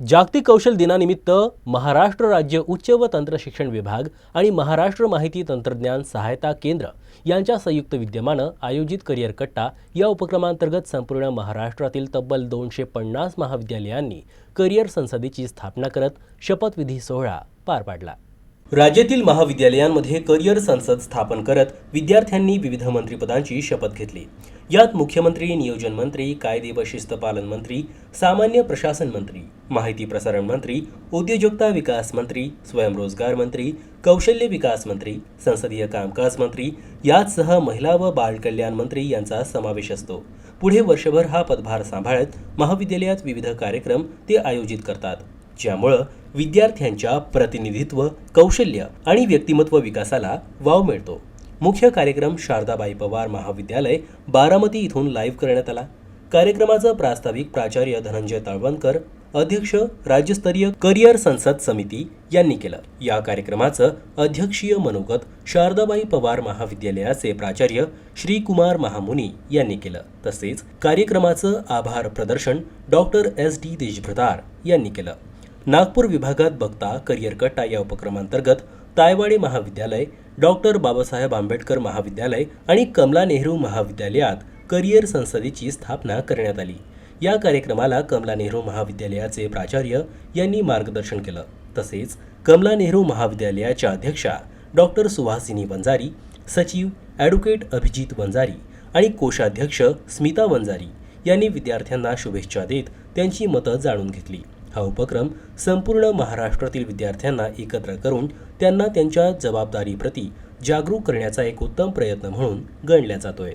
जागतिक कौशल दिनानिमित्त महाराष्ट्र राज्य उच्च व तंत्र शिक्षण विभाग आणि महाराष्ट्र माहिती तंत्रज्ञान सहायता केंद्र यांच्या संयुक्त विद्यमानं आयोजित करिअर कट्टा या उपक्रमांतर्गत संपूर्ण महाराष्ट्रातील तब्बल दोनशे पन्नास महाविद्यालयांनी करिअर संसदेची स्थापना करत शपथविधी सोहळा पार पाडला. राज्यातील महाविद्यालयांमध्ये करिअर संसद स्थापन करत विद्यार्थ्यांनी विविध मंत्रिपदांची शपथ घेतली. यात मुख्यमंत्री नियोजन मंत्री कायदे व शिस्त पालन मंत्री सामान्य प्रशासन मंत्री माहिती प्रसारण मंत्री उद्योजकता विकास मंत्री स्वयंरोजगार मंत्री कौशल्य विकास मंत्री संसदीय कामकाज मंत्री याचसह महिला व बाल कल्याण मंत्री यांचा समावेश असतो. पुढे वर्षभर हा पदभार सांभाळत महाविद्यालयात विविध कार्यक्रम ते आयोजित करतात. ज्यामुळं विद्यार्थ्यांच्या प्रतिनिधित्व कौशल्य आणि व्यक्तिमत्व विकासाला वाव मिळतो. मुख्य कार्यक्रम शारदाबाई पवार महाविद्यालय बारामती इथून लाईव्ह करण्यात आला. कार्यक्रमाचं प्रास्ताविक प्राचार्य धनंजय तळवणकर अध्यक्ष राज्यस्तरीय करिअर संसद समिती यांनी केलं. या कार्यक्रमाचं अध्यक्षीय मनोगत शारदाबाई पवार महाविद्यालयाचे प्राचार्य श्रीकुमार महामुनी यांनी केलं. तसेच कार्यक्रमाचं आभार प्रदर्शन डॉक्टर एस डी देशभ्रतार यांनी केलं. नागपूर विभागात बघता करिअर कट्टा या उपक्रमांतर्गत तायवाडे महाविद्यालय डॉक्टर बाबासाहेब आंबेडकर महाविद्यालय आणि कमला नेहरू महाविद्यालयात करिअर संसदेची स्थापना करण्यात आली. या कार्यक्रमाला कमला नेहरू महाविद्यालयाचे प्राचार्य यांनी मार्गदर्शन केलं. तसेच कमला नेहरू महाविद्यालयाच्या अध्यक्षा डॉक्टर सुहासिनी वंजारी सचिव ॲडव्होकेट अभिजित वंजारी आणि कोषाध्यक्ष स्मिता वंजारी यांनी विद्यार्थ्यांना शुभेच्छा देत त्यांची मतं जाणून घेतली. हा उपक्रम संपूर्ण महाराष्ट्रातील विद्यार्थ्यांना एकत्र करून त्यांना त्यांच्या जबाबदारीप्रती जागरूक करण्याचा एक उत्तम प्रयत्न म्हणून गणला जातोय.